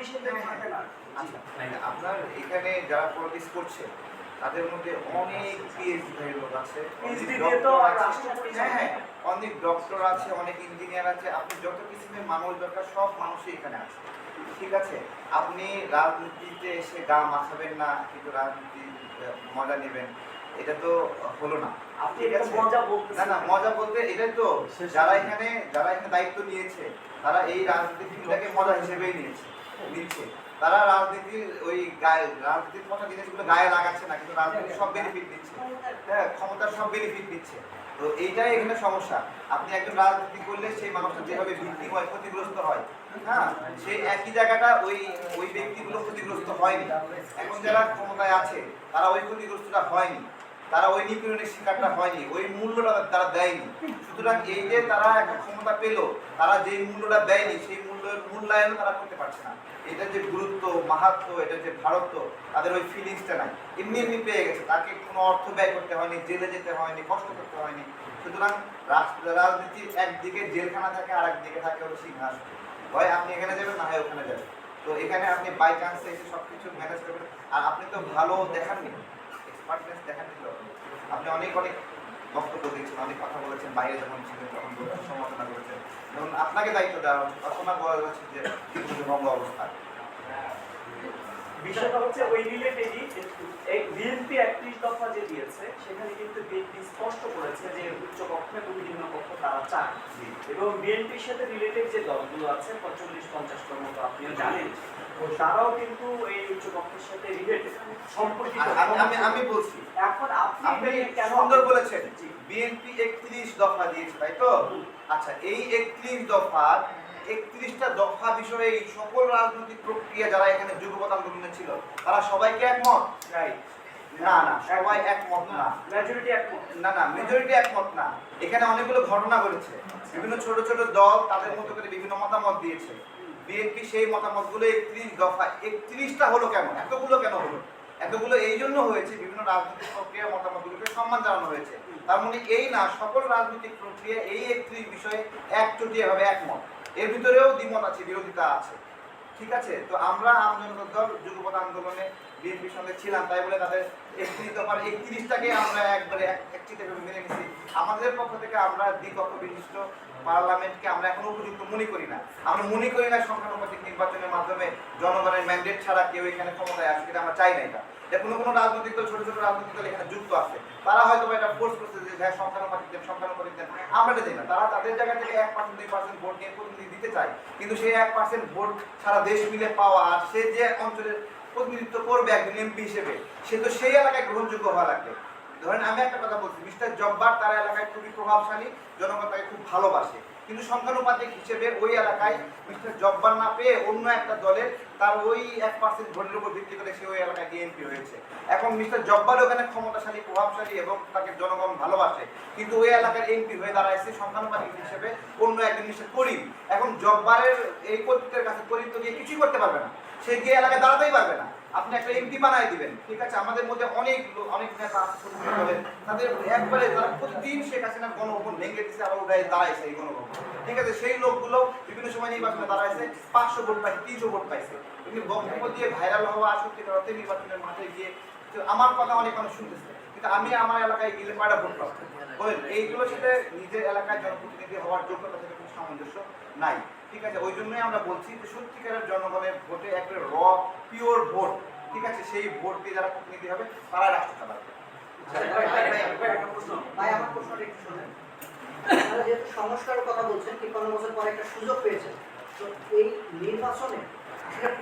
পলিটিশিয়ানদের থাকে না। আচ্ছা মানে আপনার এখানে যারা পলিটিক্স করছে তাদের মধ্যে অনেক পিএইচডি লোক আছে অনেক পরিচালনা হ্যাঁ হ্যাঁ, ডক্টর আছে অনেক ইঞ্জিনিয়ার আছে আপনি যত কিসিমের মানুষ দরকার সব মানুষই এখানে আছে। ঠিক আছে আপনি রাজনীতিতে এসে গা মাখাবেন না কিন্তু রাজনীতি মজা নেবেন। এটা তো হলো না। না না মজা বলতে এটাই তো যারা এখানে যারা এখানে দায়িত্ব নিয়েছে তারা এই রাজনীতিটাকে মজা হিসেবেই নিয়েছে। নিচ্ছে তারা রাজনীতির ওই রাজনীতির জিনিসগুলো গায়ে লাগাচ্ছে না, কিন্তু সব বেনিফিট দিচ্ছে। হ্যাঁ ক্ষমতার সব বেনিফিট দিচ্ছে। তো এইটাই এখানে সমস্যা। আপনি একজন রাজনীতি করলে সেই মানুষটা যেভাবে ভিত্তি হয়, ক্ষতিগ্রস্ত হয় হ্যাঁ সেই একই জায়গাটা ওই ওই ব্যক্তিগুলো ক্ষতিগ্রস্ত হয়নি। এখন যারা ক্ষমতায় আছে, তারা ওই ক্ষতিগ্রস্তটা হয়নি। তারা ওই নিপীড়নের শিকারটা হয়নি, ওই মূল্যটা তারা দেয়নি। সুতরাং এই যে তারা একটা ক্ষমতা পেল, তারা যে মূল্যটা দেয়নি, সেই মূল্যের মূল্যায়ন তারা করতে পারছে না। এটা যে গুরুত্ব, মাহাত্ম এটা যে ভারত্ব, তাদের ওই ফিলিংসটা নাই। এমনি এমনি পেয়ে গেছে, তাকে কোনো অর্থ ব্যয় করতে হয়নি, জেলে যেতে হয়নি, কষ্ট করতে হয়নি। সুতরাং রাষ্ট্র- রাজনীতির একদিকে জেলখানা থাকে আর একদিকে থাকে হলো সিংহাসন। হয় আপনি এখানে যাবেন না হয় ওখানে যাবেন। তো এখানে আপনি বাই চান্স এসে সব কিছু ম্যানেজ করবেন। আর আপনি তো ভালো দেখাননি। এক্সপার্টনেস দেখা দিল। আপনি অনেক অনেক বক্তব্য দিয়েছেন, অনেক কথা বলেছেন, বাইরে যখন ছিলেন তখন সমালোচনা করেছেন। এবং আপনাকে দায়িত্ব দেওয়া তখন বলা হচ্ছে যে পশ্চিমবঙ্গ অবস্থা। বিষয়টা হচ্ছে ওই রিলেটেডই এই বিএনপি একত্রিশ দফা যে দিয়েছে সেখানে কিন্তু বিএনপি স্পষ্ট করেছে যে উচ্চ কক্ষ এবং নিম্ন কক্ষ তারা চায়। এবং বিএনপির সাথে রিলেটেড যে দলগুলো আছে পঁয়তাল্লিশ পঞ্চাশটার মতো আপনিও জানেন তারাও কিন্তু এই উচ্চ কক্ষের সাথে রিলেটেড সম্পর্কিত আমি আমি বলছি এখন আপনি কেন সুন্দর বলেছেন। বিএনপি একত্রিশ দফা দিয়েছে তাই তো? আচ্ছা এই একত্রিশ দফা একত্রিশটা দফা বিষয়ে এই সকল রাজনৈতিক প্রক্রিয়া যারা এখানে যুগপৎ আন্দোলনে ছিল তারা সবাইকে একমত? রাইট না না সবাই একমত না। মেজরিটি একমত। না না মেজরিটি একমত না। এখানে অনেকগুলো ঘটনা ঘটেছে। বিভিন্ন ছোট ছোট দল তাদের মতো করে বিভিন্ন মতামত দিয়েছে। বিএনপি সেই মতামতগুলো একত্রিশ দফা একত্রিশটা হলো কেন এতগুলো কেন হলো? এতগুলো এই জন্য হয়েছে বিভিন্ন রাজনৈতিক প্রক্রিয়ার মতামতগুলোকে সম্মান জানানো হয়েছে। তার মানে এই না সকল রাজনৈতিক প্রক্রিয়া এই একত্রিশ বিষয়ে একচটিয়াভাবে একমত। এর ভিতরেও দ্বিমত আছে, বিরোধিতা আছে। ঠিক আছে? তো আমরা আমজনতা দল, যুগপৎ আন্দোলনে বিএনপির সঙ্গে ছিলাম, তাই বলে তাদের একত্রিশ দফার একত্রিশটাকে আমরা একবারে এক একচিতে মেনে নিছি। আমাদের পক্ষ থেকে আমরা দ্বিপক্ষ বিশিষ্ট পার্লামেন্টকে আমরা এখন উপযুক্ত মনে করি না। আমরা মনে করি না সংখ্যানুপাতিক নির্বাচনের মাধ্যমে জনগণের ম্যান্ডেট ছাড়া কেউ এখানে ক্ষমতায় আসবে আমরা চাই না এটা। যে কোনো কোনো রাজনৈতিক দল, ছোট ছোট রাজনৈতিক দল এখানে যুক্ত আছে। তারা হয়তো এটা ফোর্স করছে যে হ্যাঁ সংখ্যানুপাতিক দেন সংখ্যানুপাতিক দেন। আমরা এটা না। তারা তাদের জায়গা থেকে এক পার্সেন্ট দুই পার্সেন্ট ভোট নিয়ে প্রতিনিধি দিতে চায়। কিন্তু সেই এক পার্সেন্ট ভোট সারা দেশ মিলে পাওয়া আর সে যে অঞ্চলের প্রতিনিধিত্ব করবে একজন এমপি হিসেবে, সে তো সেই এলাকায় গ্রহণযোগ্য হওয়া লাগবে। ধরেন আমি একটা কথা বলছি, মিস্টার জব্বার তার এলাকায় খুবই প্রভাবশালী, জনগণ তাকে খুব ভালোবাসে। কিন্তু সংখ্যানুপাতিক হিসেবে ওই এলাকায় মিস্টার জব্বার না পেয়ে অন্য একটা দলের তার ওই এক পার্সেন্ট ভোটের উপর ভিত্তি করে সে ওই এলাকায় ডিএমপি হয়েছে। এখন মিস্টার জব্বার ওখানে ক্ষমতাশালী, প্রভাবশালী এবং তাকে জনগণ ভালোবাসে। কিন্তু ওই এলাকার এমপি হয়ে দাঁড়াইছে সংখ্যানুপাতিক হিসেবে অন্য একজন মিস্টার করিম। এখন জব্বারের এই কর্তৃত্বের কাছে করিম তো গিয়ে কিছুই করতে পারবে না। সে গিয়ে এলাকায় দাঁড়াতেই পারবে না। আপনি একটা এমপি বানাই দিবেন। ঠিক আছে? আমাদের মধ্যে অনেক অনেক নেতা আছে তাদের একবারে তারা প্রতিদিন শেখ হাসিনার গণভবন ভেঙে দিচ্ছে আবার উঠায় দাঁড়াইছে এই গণভবন। ঠিক আছে? সেই লোকগুলো বিভিন্ন সময় নির্বাচনে দাঁড়াইছে, পাঁচশো ভোট পাইছে, তিনশো ভোট পাইছে। কিন্তু বক্তব্য দিয়ে ভাইরাল হওয়া আসক্তি করাতে নির্বাচনের মাঠে গিয়ে আমার কথা অনেক মানুষ শুনতেছে। কিন্তু আমি আমার এলাকায় গেলে কয়টা ভোট পাবো? বলেন এইগুলোর সাথে নিজের এলাকায় জনপ্রতিনিধি হওয়ার যোগ্যতা থেকে কোনো সামঞ্জস্য নাই। ঠিক আছে ওই জন্যই আমরা বলছি যে সত্যিকারের জনগণের ভোটে একটা র পিওর ভোট ঠিক আছে সেই ভোট দিয়ে যারা প্রতিনিধি হবে তারা রাষ্ট্র চালাবে। ভাই আমার প্রশ্নটা একটু শোনেন। আপনারা যেহেতু সংস্কারের কথা বলছেন তিপ্পান্ন বছর পরে একটা সুযোগ পেয়েছেন। তো এই নির্বাচনে